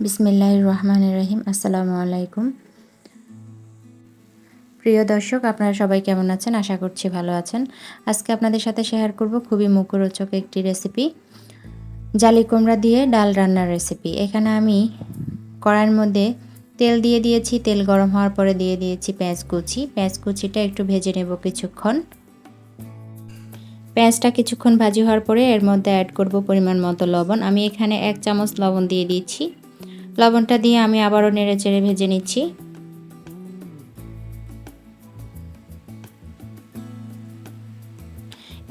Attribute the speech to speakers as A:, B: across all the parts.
A: বিসমিল্লাহ রহমান রহিম আসসালামু আলাইকুম। প্রিয় দর্শক, আপনারা সবাই কেমন আছেন? আশা করছি ভালো আছেন। আজকে আপনাদের সাথে শেয়ার করব খুবই মুখরোচক একটি রেসিপি, জালি কুমড়া দিয়ে ডাল রান্নার রেসিপি। এখানে আমি কড়াইয়ের মধ্যে তেল দিয়ে দিয়েছি। তেল গরম হওয়ার পরে দিয়ে দিয়েছি পেঁয়াজ কুচি। পেঁয়াজ কুচিটা একটু ভেজে নেব কিছুক্ষণ। পেঁয়াজটা কিছুক্ষণ ভাজি হওয়ার পরে এর মধ্যে অ্যাড করব পরিমাণ মতো লবণ। আমি এখানে এক চামচ লবণ দিয়ে দিয়েছি। লবণটা দিয়ে আমি আবারও নেড়ে চেড়ে ভেজে নিচ্ছি।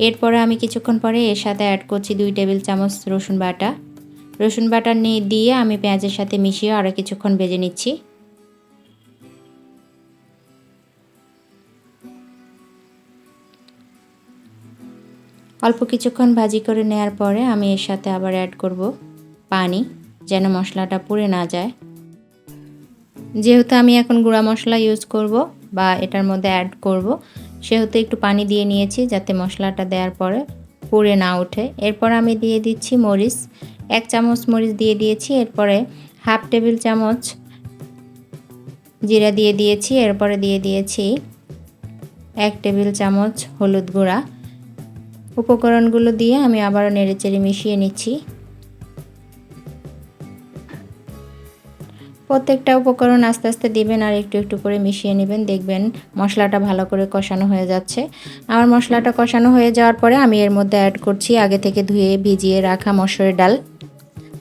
A: এরপরে আমি কিছুক্ষণ পরে এর সাথে অ্যাড করছি দুই টেবিল চামচ রসুন বাটা। রসুন বাটা দিয়ে আমি পেঁয়াজের সাথে মিশিয়ে আরও কিছুক্ষণ ভেজে নিচ্ছি। অল্প কিছুক্ষণ ভাজি করে নেওয়ার পরে আমি এর সাথে আবার অ্যাড করব পানি। যেন মশলাটা পুড়ে না যায়। যেহেতু আমি এখন গুঁড়া মশলা ইউজ করব বা এটার মধ্যে অ্যাড করব, সেহেতু একটু পানি দিয়ে নিয়েছি যাতে মশলাটা দেওয়ার পরে পুড়ে না ওঠে। এরপর আমি দিয়ে দিচ্ছি মরিচ। এক চামচ মরিচ দিয়ে দিয়েছি, এরপরে হাফ টেবিল চামচ জিরা দিয়ে দিয়েছি, এরপরে দিয়ে দিয়েছি এক টেবিল চামচ হলুদ গুঁড়া। উপকরণগুলো দিয়ে আমি আবারও নেড়েচেড়ে মিশিয়ে নিচ্ছি। প্রত্যেকটা উপকরণ আস্তে আস্তে দিবেন আর একটু একটু করে মিশিয়ে নেবেন। দেখবেন মশলাটা ভালো করে কষানো হয়ে যাচ্ছে। আমার মশলাটা কষানো হয়ে যাওয়ার পরে আমি এর মধ্যে অ্যাড করছি আগে থেকে ধুয়ে ভিজিয়ে রাখা মসুরের ডাল।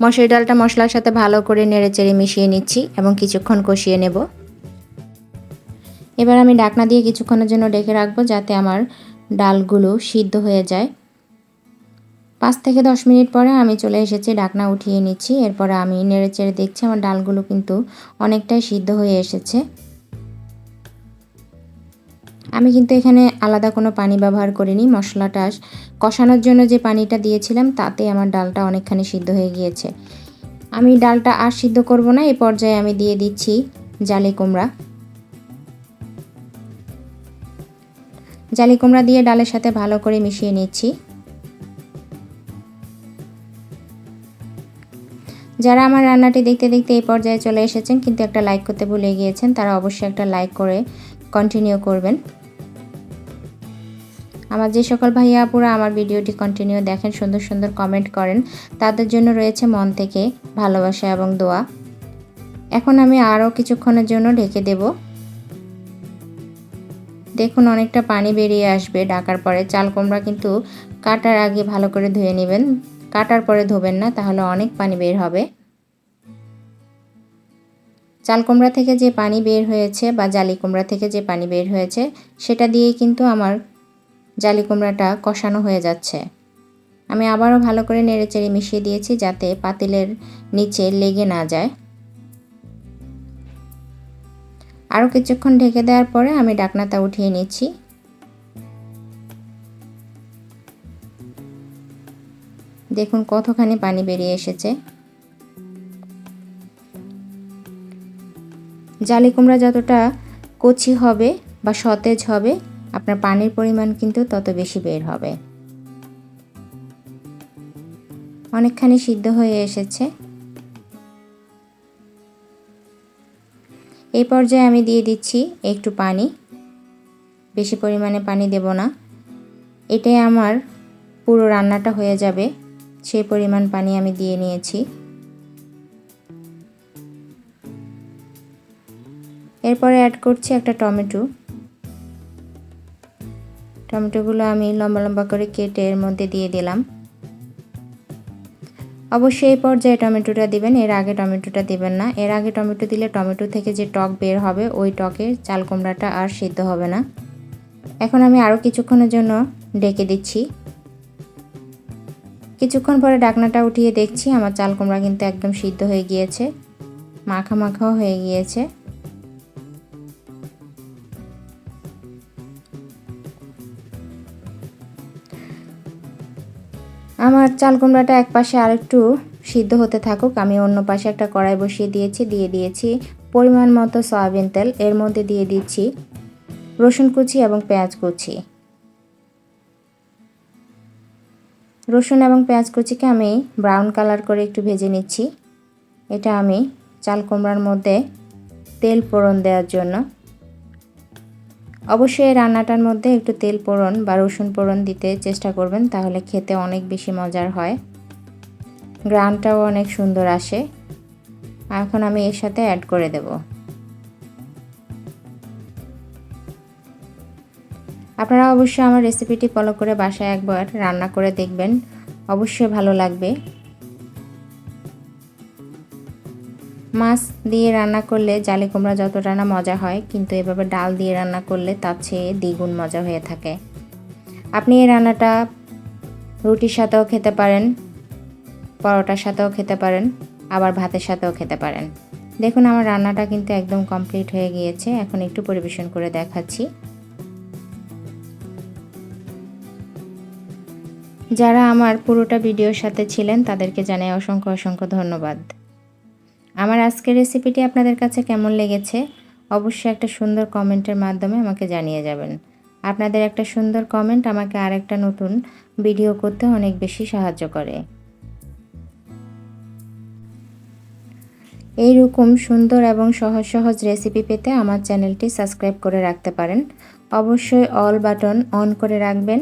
A: মসুরের ডালটা মশলার সাথে ভালো করে নেড়েচেড়ে মিশিয়ে নিচ্ছি এবং কিছুক্ষণ কষিয়ে নেব। এবার আমি ডাকনা দিয়ে কিছুক্ষণের জন্য ডেকে রাখব যাতে আমার ডালগুলো সিদ্ধ হয়ে যায়। পাঁচ থেকে দশ মিনিট পরে আমি চলে এসেছি, ডাকনা উঠিয়ে নিচ্ছি। এরপরে আমি নেড়ে চেড়ে দেখছি, আমার ডালগুলো কিন্তু অনেকটাই সিদ্ধ হয়ে এসেছে। আমি কিন্তু এখানে আলাদা কোনো পানি ব্যবহার করিনি, মশলাটা কষানোর জন্য যে পানিটা দিয়েছিলাম, তাতে আমার ডালটা অনেকখানি সিদ্ধ হয়ে গিয়েছে। আমি ডালটা আর সিদ্ধ করব না এই পর্যায়ে আমি দিয়ে দিচ্ছি জালি কুমড়া। জালি কুমড়া দিয়ে ডালের সাথে ভালো করে মিশিয়ে নিচ্ছি। যারা আমার রান্নাটি দেখতে দেখতে এই পর্যায়ে চলে এসেছেন, কিন্তু একটা লাইক করতে ভুলে গিয়েছেন, তারা অবশ্যই একটা লাইক করে কন্টিনিউ করবেন। আমার যে সকল ভাইয়া আপুরা আমার ভিডিওটি কন্টিনিউ দেখেন, সুন্দর সুন্দর কমেন্ট করেন, তাদের জন্য রয়েছে মন থেকে ভালোবাসা এবং দোয়া। এখন আমি আরও কিছুক্ষণের জন্য ঢেকে দেব। দেখুন, অনেকটা পানি বেরিয়ে আসবে ডাকার পরে। চাল কুমড়া কিন্তু কাটার আগে ভালো করে ধুয়ে নেবেন। কাটার পরে ধোবেন না, তাহলে অনেক পানি বের হবে। চাল কুমড়া থেকে যে পানি বের হয়েছে বা জালি কুমড়া থেকে যে পানি বের হয়েছে, সেটা দিয়েই কিন্তু আমার জালি কুমড়াটা কষানো হয়ে যাচ্ছে। আমি আবারও ভালো করে নেড়েচেড়ে মিশিয়ে দিয়েছি যাতে পাতিলের নিচে লেগে না যায়। আরও কিছুক্ষণ ঢেকে দেওয়ার পরে আমি ডাকনাটা উঠিয়ে নিচ্ছি। দেখুন কতখানি পানি বেরিয়ে এসেছে। জালি কুমড়া যতটা কচি হবে বা সতেজ হবে, আপনার পানির পরিমাণ কিন্তু তত বেশি বের হবে। অনেকখানি সিদ্ধ হয়ে এসেছে। এই পর্যায়ে আমি দিয়ে দিচ্ছি একটু পানি। বেশি পরিমাণে পানি দেব না। এটাই আমার পুরো রান্নাটা হয়ে যাবে। সেই পরিমাণ পানি আমি দিয়ে নিয়েছি। এরপরে অ্যাড করছি একটা টমেটো। টমেটোগুলো আমি লম্বা লম্বা করে কেটে এর মধ্যে দিয়ে দিলাম। অবশ্যই এই পর্যায়ে টমেটোটা দিবেন, এর আগে টমেটোটা দিবেন না। এর আগে টমেটো দিলে টমেটো থেকে যে টক বের হবে, ওই টকে চাল কুমড়াটা আর সিদ্ধ হবে না। এখন আমি আরও কিছুক্ষণের জন্য ডেকে দিচ্ছি। কিছুক্ষণ পরে ডাকনাটা উঠিয়ে দেখছি আমার চাল কুমড়া কিন্তু একদম সিদ্ধ হয়ে গিয়েছে। মাখা মাখাও হয়ে গিয়েছে। আমার চাল কুমড়াটা এক পাশে আরেকটু সিদ্ধ হতে থাকুক, আমি অন্য পাশে একটা কড়াই বসিয়ে দিয়েছি, দিয়ে দিয়েছি পরিমাণ মতো সয়াবিন তেল, এর মধ্যে দিয়ে দিচ্ছি রসুন কুচি এবং পেঁয়াজ কুচি। রসুন এবং পেঁয়াজ কুচিকে আমি ব্রাউন কালার করে একটু ভেজে নিচ্ছি। এটা আমি চাল কুমড়ার মধ্যে তেল ফোড়ন দেওয়ার জন্য। অবশ্যই রান্নাটার মধ্যে একটু তেল পোড়ন বা রসুন পোড়ন দিতে চেষ্টা করবেন, তাহলে খেতে অনেক বেশি মজার হয়। গ্রানটাও অনেক সুন্দর আসে। এখন আমি এর সাথে অ্যাড করে দেব। আপনারা অবশ্যই আমার রেসিপিটি ফলো করে বাসায় একবার রান্না করে দেখবেন। অবশ্যই ভালো লাগবে। মাছ দিয়ে রান্না করলে জালি কুমড়া যতটা না মজা হয়, কিন্তু এভাবে ডাল দিয়ে রান্না করলে তার চেয়ে দ্বিগুণ মজা হয়ে থাকে। আপনি এই রান্নাটা রুটির সাথেও খেতে পারেন, পরোটার সাথেও খেতে পারেন, আবার ভাতের সাথেও খেতে পারেন। দেখুন, আমার রান্নাটা কিন্তু একদম কমপ্লিট হয়ে গিয়েছে। এখন একটু পরিবেশন করে দেখাচ্ছি। যারা আমার পুরোটা ভিডিওর সাথে ছিলেন, তাদেরকে জানাই অসংখ্য অসংখ্য ধন্যবাদ। আমার আজকের রেসিপিটি আপনাদের কাছে কেমন লেগেছে, অবশ্যই একটা সুন্দর কমেন্টের মাধ্যমে আমাকে জানিয়ে যাবেন। আপনাদের একটা সুন্দর কমেন্ট আমাকে আরেকটা নতুন ভিডিও করতে অনেক বেশি সাহায্য করে। এইরকম সুন্দর এবং সহজ সহজ রেসিপি পেতে আমার চ্যানেলটি সাবস্ক্রাইব করে রাখতে পারেন। অবশ্যই অল বাটন অন করে রাখবেন।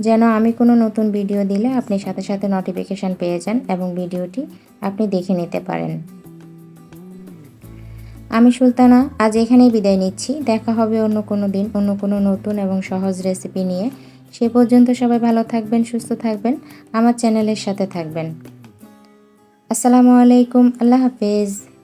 A: যেন আমি কোনো নতুন ভিডিও দিলে আপনি সাথে সাথে নোটিফিকেশান পেয়ে যান এবং ভিডিওটি আপনি দেখে নিতে পারেন। আমি সুলতানা, আজ এখানেই বিদায় নিচ্ছি। দেখা হবে অন্য কোনো দিন, অন্য কোনো নতুন এবং সহজ রেসিপি নিয়ে। সে পর্যন্ত সবাই ভালো থাকবেন, সুস্থ থাকবেন। আমার চ্যানেলের সাথে থাকবেন। আসসালামু আলাইকুম, আল্লাহ হাফেজ।